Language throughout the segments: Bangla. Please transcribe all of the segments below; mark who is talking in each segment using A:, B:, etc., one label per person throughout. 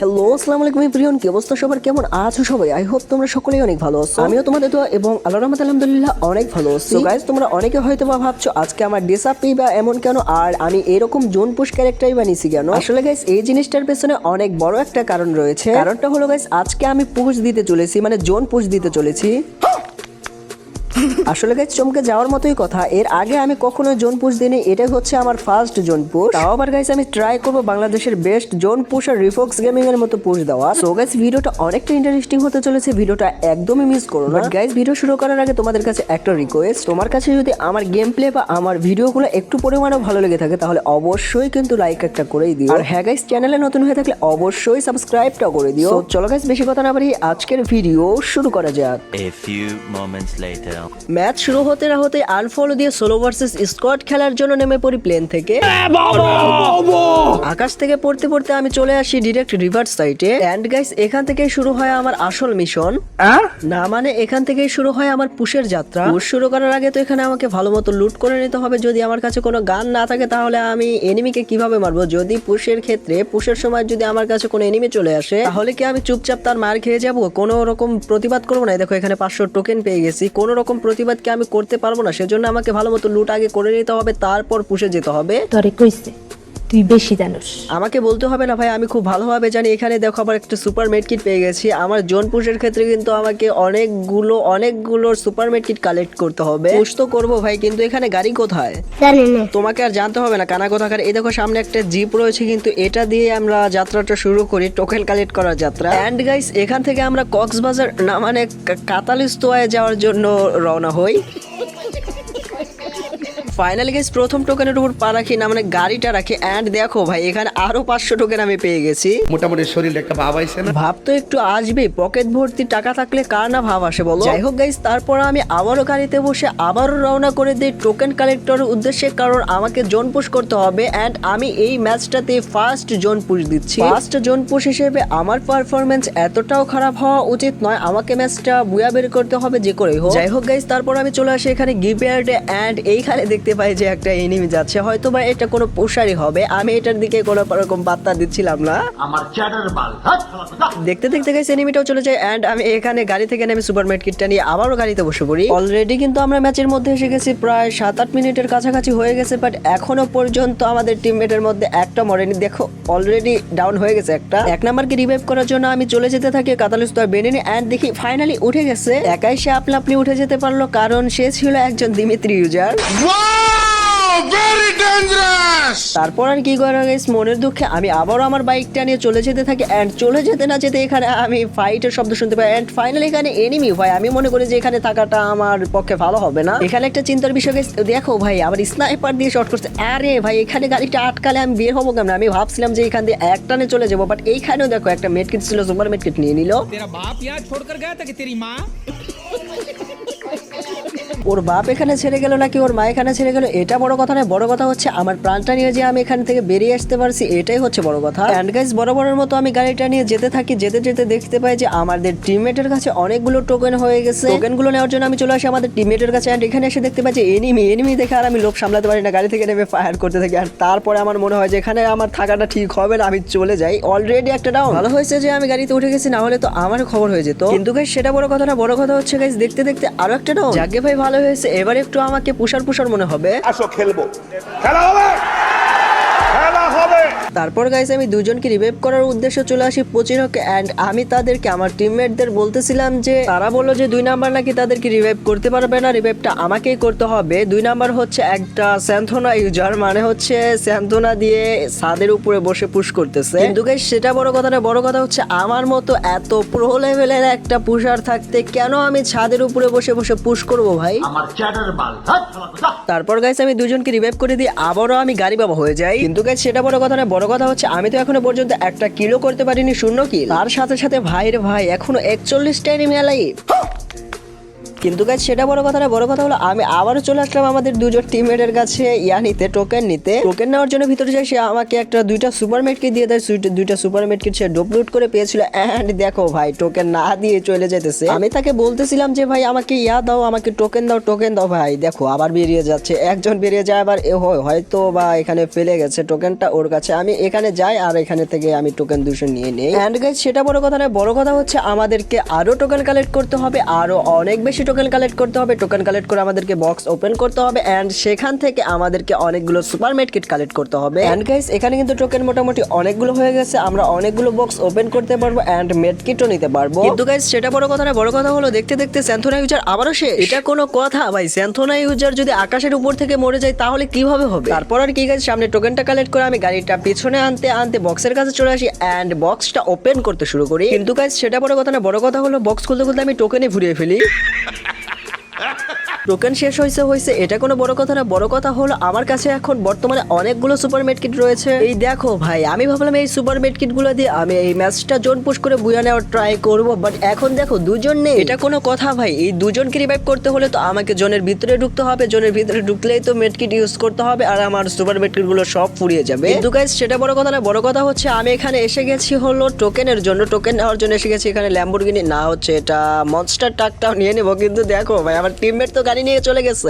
A: হ্যালো আসসালামু আলাইকুম প্রিয়ন, কি অবস্থা সবার? কেমন আছো সবাই? আই হোপ তোমরা সকলেই অনেক ভালো আছো। আমিও তোমাদের দোয়া এবং আল্লাহ রহমত আলহামদুলিল্লাহ অনেক ভালো আছি। গাইজ তোমরা অনেকে হয়তো বা ভাবছ, আজকে আমার ডিসাপি বা এমন কেন? আর আমি এরকম জোন পুশ ক্যারেক্টারই বানিয়েছি কেন? আসলে গাইজ এই জিনিসটার পেছনে অনেক বড় একটা কারণ রয়েছে। কারণটা হলো গাইজ আজকে আমি পুশ দিতে চলেছি মানে জোন পুশ দিতে চলেছি। আসলে গাইজ চমকে যাওয়ার মতোই কথা। এর আগে আমি কখনো জোন পুশ দিইনি, এটাই হচ্ছে আমার ফার্স্ট জোন পুশ তাও আবার গাইজ আমি ট্রাই করব বাংলাদেশের বেস্ট জোন পুশ আর রিফক্স গেমিং এর মতো পুশ দেওয়া। সো গাইজ ভিডিওটা অনেকটা ইন্টারেস্টিং হতে চলেছে, ভিডিওটা একদমই মিস করো না। গাইজ ভিডিও শুরু করার আগে তোমাদের কাছে একটা রিকোয়েস্ট তোমার কাছে যদি আমার গেম প্লে বা আমার ভিডিওগুলো একটু পরিমাণে ভালো লেগে থাকে, তাহলে অবশ্যই কিন্তু লাইক একটা করেই দিও। আর হ্যাঁ গাইজ চ্যানেলে নতুন হয়ে থাকলে অবশ্যই সাবস্ক্রাইবটা করে দিও। চলো গাইজ বেশি কথা না বাড়িয়ে আজকের ভিডিও শুরু করা যাক. ম্যাচ শুরু হতে না হতে আনফলো দিয়ে সোলো ভার্সেস স্কোয়াড খেলার জন্য নেমে পড়ি প্লেন থেকে। আকাশ থেকে পড়তে পড়তে আমি চলে আসি ডিরেক্ট রিভার সাইটে। এন্ড গাইস এখান থেকে শুরু হয় আমার আসল মিশন। না মানে এখান থেকেই শুরু হয় আমার পুশের যাত্রা। পুশ শুরু করার আগে তো এখানে আমাকে ভালো মতো লুট করে নিতে হবে। যদি আমার কাছে কোনো গান না থাকে তাহলে আমি এনিমিকে কীভাবে মারবো? যদি পুশের ক্ষেত্রে পুশের সময় যদি আমার কাছে কোনো এনিমি চলে আসে তাহলে কি আমি চুপচাপ তার মার খেয়ে যাব? কোনো রকম প্রতিবাদ করব না। দেখো এখানে পাঁচশো টোকেন পেয়ে গেছি। কোনো রকম প্রতিবাদ কি আমি করতে পারব না, সেজন্য আমাকে ভালো মতো লুট আগে করে নিতে হবে, তারপর পুষে যেতে হবে।
B: কইছে। তুই বেশি জানোস।
A: আমাকে বলতে হবে না ভাই আমি খুব ভালোভাবে জানি। এখানে দেখো আবার একটা সুপার মেড কিট পেয়ে গেছি। আমার জোন পুশের ক্ষেত্রে কিন্তু আমাকে অনেকগুলো অনেকগুলো সুপার মেড কিট কালেক্ট করতে হবে। পুশ তো করব ভাই কিন্তু এখানে গাড়ি কোথায়?
B: জানি না।
A: তোমাকে আর জানতে হবে না কানা কোথাকার। এই দেখো সামনে একটা জিপ রয়েছে কিন্তু এটা দিয়ে আমরা যাত্রাটা শুরু করি টোকেন কালেক্ট করার যাত্রা। অ্যান্ড গাইস এখান থেকে আমরা কক্সবাজার না মানে কাতালিস্তোয়ায় যাওয়ার জন্য রওনা হই। ফাইনালি গাইস প্রথম টোকেনের উপর পা রাখি না মানে গাড়িটা রাখি অ্যান্ড দেখো ভাই এখানে আরও পাঁচশো টোকেন আমি পেয়ে গেছি।
C: মোটামুটি শরীরে একটা ভাব আইছে না?
A: ভাব তো একটু আসবে পকেট ভর্তি টাকা থাকলে কার না ভাব আসে বলো? যাই হোক গাইস তারপর আমি আবারও গাড়িতে বসে আবারও রওনা করে দিই টোকেন কালেক্টরের উদ্দেশ্যে কারণ আমাকে জোন পুশ করতে হবে অ্যান্ড আমি এই ম্যাচটাতে ফার্স্ট জোন পুশ দিচ্ছি। ফার্স্ট জোন পুশ হিসেবে আমার পারফরমেন্স এতটাও খারাপ হওয়া উচিত নয় আমাকে ম্যাচটা বুয়া বের করতে হবে যে করেই হোক। যাই হোক গাইস তারপর আমি চলে আসি এখানে গিপিয়ার্ডে অ্যান্ড এইখানে দেখতে পাই যে একটা এনিমি যাচ্ছে। হয়তো বা এটা কোনো পোষারই হবে। আমি এটার দিকে কোনো রকম পাত্তা দিচ্ছিলাম না। দেখতে দেখতে গেছে এনিমিটাও চলে যায়। এন্ড আমি এখানে গাড়ি থেকে নেমে সুপার কিটটা নিয়ে আবারও গাড়িতে বসে পড়ি। অলরেডি কিন্তু আমরা ম্যাচের মধ্যে এসে গেছি। প্রায় সাত আট মিনিটের কাছাকাছি হয়ে গেছে। বাট এখনও পর্যন্ত আমাদের টিমমেটের মধ্যে একটা মরেনি। দেখো অলরেডি ডাউন হয়ে গেছে একটা। এক নাম্বারকে রিভাইভ করার জন্য আমি চলে যেতে থাকি কাতালিস্তর বেনিনি। এন্ড দেখি ফাইনালি উঠে গেছে। একাই সে আপনা আপনি উঠে যেতে পারল। কারণ সে ছিল একজন দিমিত্রি ইউজার তারপর আর কি করা গেছে? মনের দুঃখে আমি আবারও আমার বাইকটা নিয়ে চলে যেতে থাকি অ্যান্ড চলে যেতে না যেতে এখানে আমি ফাইটের শব্দ শুনতে পাই অ্যান্ড ফাইনালি এখানে এনিমি ভাই আমি মনে করি যে এখানে থাকাটা আমার পক্ষে ভালো হবে না। এখানে একটা চিন্তার বিষয় দেখো ভাই আবার স্নাইপার দিয়ে শর্ট করছে। আরে ভাই এখানে গাড়িটা আটকালে আমি বের হব কেমন? আমি ভাবছিলাম যে এখান দিয়ে একটানে চলে যাব বাট এইখানেও দেখো একটা মেটকিট ছিল সুপার মেটকিট নিয়ে নিলো।
D: বাপ ইয়া ছোড় কর গয়া তেরি মা
A: ওর বাপ এখানে ছেড়ে গেল নাকি ওর মা এখানে ছেড়ে গেল? এটা বড় কথা নয়, বড় কথা হচ্ছে আমার প্রাণটা নিয়ে যে আমি এখান থেকে বেরিয়ে আসতে পারছি, এটাই হচ্ছে বড় কথা। অ্যান্ড গাইজ বরাবরের মতো আমি গাড়িটা নিয়ে যেতে থাকি, যেতে যেতে দেখতে পাই যে আমাদের টিমমেটের কাছে অনেকগুলো টোকেন হয়ে গেছে। টোকেনগুলো নেওয়ার জন্য আমি চলে আসি আমাদের টিমমেটের কাছে অ্যান্ড এখানে এসে দেখতে পাই যে এনিমি এনিমি দেখে আর আমি লোভ সামলাতে পারি না। গাড়ি থেকে নেমে ফায়ার করতে থাকি আর তারপরে আমার মনে হয় যে এখানে আমার থাকাটা ঠিক হবে না, আমি চলে যাই। অলরেডি একটা ডাউন ভালো হয়েছে যে আমি গাড়িতে উঠে গেছি, না হলে তো আমার খবর হয়ে যেত। কিন্তু গাইজ সেটা বড় কথা না, বড় কথা হচ্ছে গাইজ দেখতে দেখতে আরও একটা ডাউন যাকে ভাই, ভালো হয়েছে এবার একটু আমাকে পুষার পুষার মনে হবে।
C: আসো খেলব। খেলা হবে!
A: তারপর গাইস আমি দুজনকে রিভাইভ করার উদ্দেশ্যে চলে আসি পচিনকে এন্ড আমি তাদেরকে আমার টিমমেটদের বলতেছিলাম যে তারা বলল যে দুই নাম্বার নাকি তাদেরকে রিভাইভ করতে পারবে না রিভাইভটা আমাকেই করতে হবে। দুই নাম্বার হচ্ছে একটা স্যান্থোনা ইউজার মানে হচ্ছে স্যান্থোনা দিয়ে ছাদের উপরে বসে পুশ করতেছে। কিন্তু গাইস সেটা বড় কথা না বড় কথা হচ্ছে আমার মতো এত প্রো লেভেলের একটা পুষার থাকতে কেন আমি ছাদের উপরে বসে বসে পুশ করব ভাই? তারপর গাইস আমি দুজনকে রিভাইভ করে দিয়ে আবারও আমি গাড়ি বাবা হয়ে যাই। কিন্তু গাইস সেটা বড় কথা না বড় কথা হচ্ছে, আমি তো এখনও পর্যন্ত একটা কিলো করতে পারিনি, শূন্য কিল। তার সাথে সাথে ভাইয়ের ভাই এখনও একচল্লিশটা এনিমি অ্যালাইভ। কিন্তু গাইজ সেটা বড় কথা না, বড় কথা হলো আমি আবারও চলে আসলাম আমাদের দুজন টিমমেটের কাছে ইয়া নিতে টোকেন নিতে। টোকেন নেওয়ার জন্য ভিতরে যাই সে আমাকে একটা, দুইটা সুপার মেটকে দিয়ে দেয় দুইটা সুপার মেটকে সে ডোপলুট করে পেয়েছিল। এন্ড দেখো ভাই টোকেন না দিয়ে চলে যেতেছে আমি তাকে বলতেছিলাম যে, ভাই, আমাকে ইয়া দাও, আমাকে টোকেন দাও টোকেন দাও। ভাই, দেখো, আবার বেরিয়ে যাচ্ছে। একজন বেরিয়ে যায়, আবার হয়, হয়তো বা এখানে ফেলে গেছে টোকেনটা ওর কাছে। আমি এখানে যাই, আর এখানে থেকে আমি টোকেন দুশো নিয়ে নেই। এন্ড গাইজ সেটা বড় কথা নয় বড় কথা হচ্ছে আমাদেরকে আরও টোকেন কালেক্ট করতে হবে, আরও অনেক বেশি টোকেন কালেক্ট করতে হবে টোকেন কালেক্ট করে আমাদেরকে বক্স ওপেন করতে হবে অ্যান্ড সেখান থেকে আমাদেরকে অনেকগুলো সুপার মেট কিট কালেক্ট করতে হবে। অ্যান্ড গাইজ এখানে কিন্তু টোকেন মোটামুটি অনেকগুলো হয়ে গেছে আমরা অনেকগুলো বক্স ওপেন করতে পারব অ্যান্ড মেট কিটও নিতে পারব। কিন্তু গাইজ সেটা বড় কথা না বড় কথা হলো দেখতে দেখতে স্যান্থোনা ইউজার আবারও শেষ। এটা কোনো কথা ভাই স্যান্থোনা ইউজার যদি আকাশের উপর থেকে মরে যায় তাহলে কীভাবে হবে? তারপর আর কি গাইজ সামনে টোকেনটা কালেক্ট করে আমি গাড়িটা পিছনে আনতে আনতে বক্সের কাছে চলে আসি এন্ড বক্সটা ওপেন করতে শুরু করি। কিন্তু গাইজ সেটা বড় কথা না বড় কথা হলো বক্স খুলতে খুলতে আমি টোকেনে ঘুরিয়ে ফেলি। টোকেন শেষ হয়েছে হয়েছে, এটা কোনো বড় কথা না, বড় কথা হলো আমার কাছে এখন বর্তমানে অনেকগুলো সুপার মেডকিট রয়েছে। এই দেখো ভাই, আমি ভাবলাম এই সুপার মেডকিটগুলো দিয়ে আমি এই ম্যাচটা জোন পুশ করে বুয়া নেওয়ার ট্রাই করব বাট এখন দেখো দুজন নেই। এটা কোনো কথা ভাই, এই দুজনকে রিভাইভ করতে হলে তো আমাকে জোনের ভিতরে ঢুকতে হবে, জোনের ভিতরে ঢুকলেই তো মেডকিট ইউজ করতে হবে, আর আমার সুপার মেডকিটগুলো সব ফুরিয়ে যাবে। কিন্তু গাইস সেটা বড় কথা না, বড় কথা হচ্ছে আমি এখানে এসে গেছি হলো টোকেনের জন্য, টোকেন নেওয়ার জন্য এসে গেছি এখানে ল্যাম্বরগিনি না হচ্ছে এটা মনস্টার ট্রাকটাও নিয়ে নেব, কিন্তু দেখো ভাই, আমার টিমমেট তো গাড়ি নিয়ে চলে গেছে।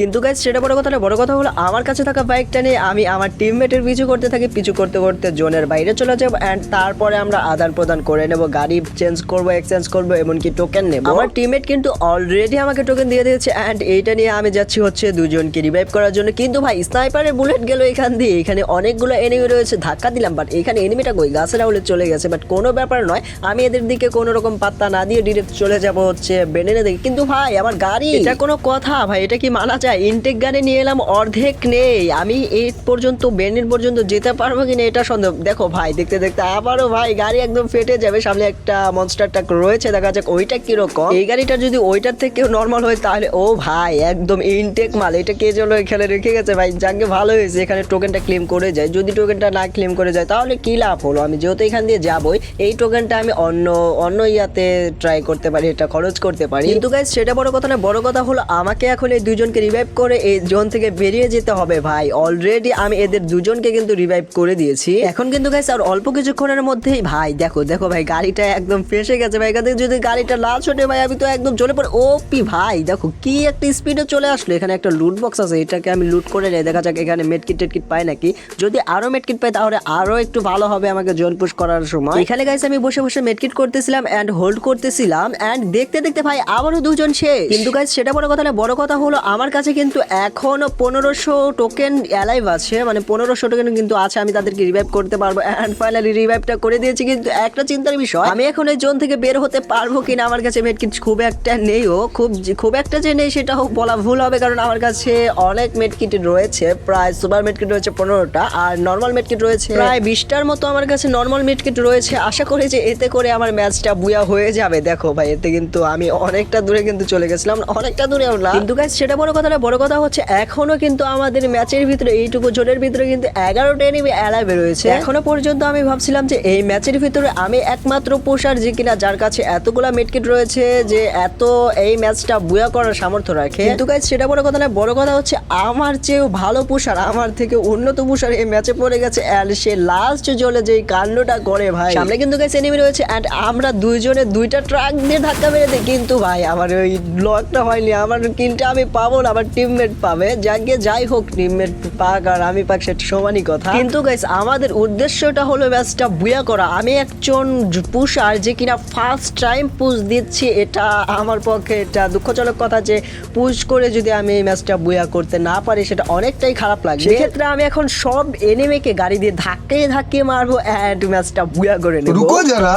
A: কিন্তু গাইজ সেটা বড় কথা না বড় কথা হলো আমার কাছে থাকা বাইকটা নিয়ে আমি আমার টিমমেটের পিছু করতে থাকি পিছু করতে করতে জোনের বাইরে চলে যাব অ্যান্ড তারপরে আমরা আদান প্রদান করে নেব গাড়ি চেঞ্জ করব এক্সচেঞ্জ করব এমনকি টোকেন নেব। আমার টিমমেট কিন্তু অলরেডি আমাকে টোকেন দিয়ে দিয়েছে অ্যান্ড এইটা নিয়ে আমি যাচ্ছি হচ্ছে দুজনকে রিভাইভ করার জন্য। কিন্তু ভাই স্নাইপারের বুলেট গেল এখান দিয়ে। এখানে অনেকগুলো এনিমি রয়েছে ধাক্কা দিলাম বাট এখানে এনিমিটা কই? গাছের আউলে চলে গেছে বাট কোনো ব্যাপার নয়। আমি এদের দিকে কোনো রকম পাত্তা না দিয়ে ডিরেক্ট চলে যাব হচ্ছে বেনেনে দিকে কিন্তু ভাই, আমার গাড়ি। এটা কোনো কথা ভাই, এটা কি মানা যায়? ইনটেক গাড়ি নিয়ে এলাম, অর্ধেক নেই। আমি এই পর্যন্ত বেনিন পর্যন্ত যেতে পারব কিনা এটা সন্দেহ। দেখো ভাই, দেখতে দেখতে আবারও ভাই, গাড়ি একদম ফেটে যাবে। সামনে একটা মনস্টার ট্রাক রয়েছে, দেখা যাক ওইটা কীরকম। এই গাড়িটা যদি ওইটার থেকেও নর্মাল হয়, তাহলে ও ভাই, একদম ইনটেক মাল। এটা কে চলো এখানে রেখে গেছে ভাই, যাকে ভালো হয়েছে, এখানে টোকেনটা ক্লেম করে যায়। যদি টোকেনটা না ক্লেম করে যায়, তাহলে কি লাভ হলো? আমি যেহেতু এখান দিয়ে যাবই, এই টোকেনটা আমি অন্য অন্য ইয়াতে ট্রাই করতে পারি, এটা খরচ করতে পারি। কিন্তু গাইজ সেটা বড় কথা না, বড় কথা হলো আমাকে এখন এই দুজনকে রিভাইভ করে এই জোন থেকে বেরিয়ে যেতে হবে ভাই। অলরেডি আমি এদের দুজনকে কিন্তু রিভাইভ করে দিয়েছি। এখন কিন্তু গাইজ আর অল্প কিছুক্ষণের মধ্যেই ভাই, দেখো দেখো ভাই, গাড়িটা একদম ফেসে গেছে ভাই। এখান থেকে যদি গাড়িটা না ছোটে ভাই, আমি তো একদম চলে পড়ে ও পি ভাই, দেখো কি একটা স্পিডে চলে আসলো। এখানে একটা লুট বক্স আছে, এটাকে আমি লুট করে নেই। দেখা যাক এখানে মেটকিট টেটকিট পাই নাকি। যদি আরও মেটকিট পাই, তাহলে আরও একটু ভালো হবে আমাকে জোন পুশ করার সময়। এখানে গাইস আমি বসে বসে মেটকিট করতেছিলাম অ্যান্ড হোল্ড করতেছিলাম। এন্ড দেখতে দেখতে ভাই আবারও দুজন শেষ। কিন্তু গাইস সেটা বড় কথা না, বড় কথা হলো আমার কাছে কিন্তু এখনও পনেরোশো টোকেন অ্যালাইভ আছে। মানে পনেরোশো টোকেন কিন্তু আছে, আমি তাদেরকে রিভাইভ করতে পারব। অ্যান্ড ফাইনালি রিভাইভটা করে দিয়েছি। কিন্তু একটা চিন্তার বিষয়, আমি এখন এই জোন থেকে বের হতে পারব কিনা আমার কাছে মেডকিট খুব একটা নেইও খুব যে- খুব একটা যে নেই সেটা হোক, বলা ভুল হবে। কারণ আমার কাছে অনেক মেডকিট রয়েছে, প্রায় সুপার মেডকিট রয়েছে পনেরোটা। আর নর্মাল মেডকিট রয়েছে প্রায় বিশটার মতো আমার কাছে নর্মাল মেডকিট রয়েছে। আশা করি যে এতে করে আমার ম্যাচটা বুয়া হয়ে যাবে। দেখো ভাই, এতে কিন্তু আমি অনেকটা দূরে কিন্তু চলে গেছিলাম অনেকটা দূরে না কিন্তু গাইজ সেটা বড় কথা না বড় কথা হচ্ছে এখনও কিন্তু আমাদের ম্যাচের ভিতরে এইটুকু জোনের ভিতরে কিন্তু এগারোটা এনিমি অ্যালাইভে রয়েছে। এখনও পর্যন্ত আমি ভাবছিলাম যে এই ম্যাচের ভিতরে আমি একমাত্র পোষার যে কিনা যার কাছে এতগুলা মেডকিট রয়েছে যে এত এই ম্যাচটা বুয়া করার সামর্থ্য রাখে। কিন্তু গাইজ সেটা বড় কথা না বড় কথা হচ্ছে আমার চেয়েও ভালো পুষার আমার থেকে উন্নত পুষার এই ম্যাচে পড়ে গেছে অ্যান্ড সে লাস্ট জলে যে কাণ্ডটা করে ভাই। সামনে কিন্তু গাইজ এনিমি রয়েছে অ্যান্ড আমরা দুইজনে দুইটা ট্রাক দিয়ে ধাক্কা মেরে দিই কিন্তু ভাই ভাই আমার ওই লকটা হয়নি আমার কিলটা আমি পাবো না আমার টিমমেট পাবে। যাকে যাই হোক টিমমেট পাক আর আমি পাক সেটা সমানই কথা। কিন্তু গাইস আমাদের উদ্দেশ্যটা হলো ম্যাচটা বুয়া করা। আমি একজন পুষার যে কিনা ফার্স্ট টাইম পুশ দিচ্ছি এটা আমার পক্ষে এটা দুঃখজনক কথা যে পুশ করে যদি আমি এই ম্যাচটা বুয়া করতে না পারি সেটা অনেকটাই খারাপ লাগে সেক্ষেত্রে আমি এখন সব এনিমেকে গাড়ি দিয়ে ধাক্কে ধাক্কে মারবো অ্যান্ড ম্যাচটা বুয়া করে নেব।
E: রুকো যারা।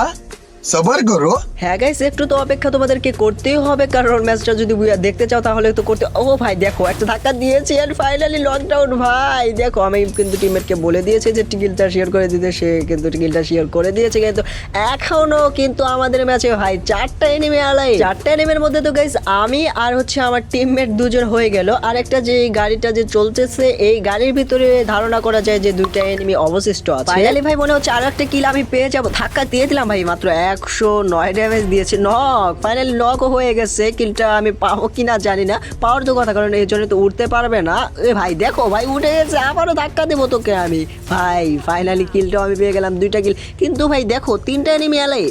E: সবার করো
A: হ্যাঁ গাইস একটু তো অপেক্ষা তোমাদেরকে করতেই হবে কারণ ম্যাচটা যদি বুয়া দেখতে চাও তাহলে তো করতে ও ভাই দেখো একটা ধাক্কা দিয়েছি আর ফাইনালি লকডাউন ভাই। দেখো আমি কিন্তু টিমেরকে বলে দিয়েছি যে টিকিটটা শেয়ার করে দিতে সে কিন্তু টিকিলটা শেয়ার করে দিয়েছে কিন্তু এখনও কিন্তু আমাদের ম্যাচে ভাই চারটা এনিমে আলাই চারটা এনিমের মধ্যে তো গাইস আমি আর হচ্ছে আমার টিমমেট দুজন হয়ে গেল। আর একটা যে গাড়িটা যে চলতেছে এই গাড়ির ভিতরে ধারণা করা যায় যে দুইটা এনিমি অবশিষ্ট আছে। ফাইনালি ভাই মনে হচ্ছে আর একটা কিল আমি পেয়ে যাব। ধাক্কা দিয়েছিলাম ভাই মাত্র এক একশো নয় ড্যামেজ দিয়েছে। নক ফাইনাল নকও হয়ে গেছে, কিলটা আমি পাবো কি না জানি না। পাওয়ার তো কথা, কারণ এর জন্য তো উঠতে পারবে না। এ ভাই, দেখো ভাই, উঠে গেছে, আবারও ধাক্কা দেবো তোকে আমি। ভাই ফাইনালি কিলটাও আমি পেয়ে গেলাম, দুইটা কিল। কিন্তু ভাই, দেখো, তিনটা এনিমি অ্যালাই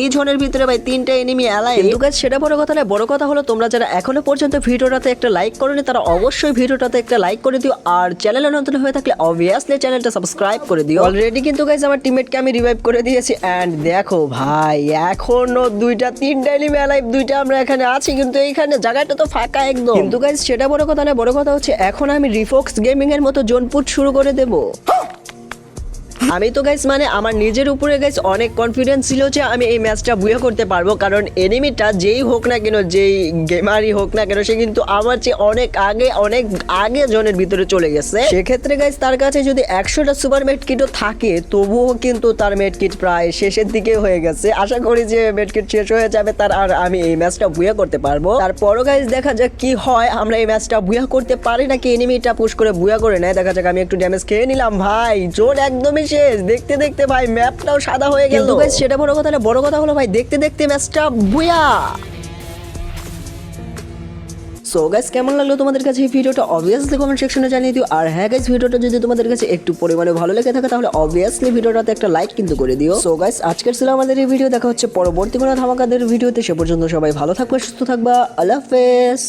A: এই ঝনের ভিতরে ভাই তিনটা এনিমি অ্যালাই কিন্তু guys, সেটা বড় কথা না বড় কথা হলো তোমরা যারা এখনও পর্যন্ত ভিডিওটাতে একটা লাইক করোনি তারা অবশ্যই ভিডিওটাতে একটা লাইক করে দিও। আর চ্যানেলে নতুন হয়ে থাকলে অবভিয়াসলি চ্যানেলটা সাবস্ক্রাইব করে দিও। অলরেডি কিন্তু গাইজ আমার টিমমেটকে আমি রিভাইভ করে দিয়েছি। এন্ড দেখো ভাই এখনও দুইটা তিনটা এনিমি অ্যালাইভ দুইটা আমরা এখানে আছি কিন্তু এইখানে জায়গাটা তো ফাঁকা একদম। কিন্তু গাইজ সেটা বড় কথা না বড় কথা হচ্ছে এখন আমি রিফোক্স গেমিং এর মতো জোন পুট শুরু করে দেবো। আমি তো গাইস মানে আমার নিজের উপরে গাইস অনেক কনফিডেন্স ছিল যে আমি এই ম্যাচটা বুয়া করতে পারব। কারণ এনিমিটা যেই হোক না কেন, যেই গেমারই হোক না কেন, সে কিন্তু আমার চেয়ে অনেক আগে অনেক আগে জনের ভিতরে চলে গেছে। সেক্ষেত্রে গাইস তার কাছে যদি একশোটা সুপার মেড কিটও থাকে, তবুও কিন্তু তার মেড কিট প্রায় শেষের দিকে হয়ে গেছে। আশা করি যে মেড কিট শেষ হয়ে যাবে, তার আর আমি এই ম্যাচটা বুয়া করতে পারব। তারপরও গাইস দেখা যাক কি হয়। আমরা এই ম্যাচটা বুয়া করতে পারি নাকি এনিমিটা পুশ করে বুয়া করে নেয়? দেখা যাক, আমি একটু ড্যামেজ খেয়ে নিলাম। ভাই, জোর একদমই শেষ। দেখতে দেখতে ভাই ম্যাপটাও সাদা হয়ে গেল। guys, সেটা বড় কথা না বড় কথা হলো ভাই দেখতে দেখতে ম্যাচটা বুয়া। সো গাইস কেমন লাগল তোমাদের কাছে এই ভিডিওটা? অবভিয়াসলি কমেন্ট সেকশনে জানিয়ে দিও। আর হ্যাঁ গাইস ভিডিওটা যদি তোমাদের কাছে একটু পরিমাণে ভালো লেগে থাকে তাহলে অবভিয়াসলি ভিডিওটাতে একটা লাইক কিন্তু করে দিও। সো গাইস আজকের ছিল আমাদের এই ভিডিও দেখা হচ্ছে পরবর্তী কোনো ধামাকাদের ভিডিওতে সে পর্যন্ত সবাই ভালো থাকবে সুস্থ থাকবা। আল্লাহ হাফেজ।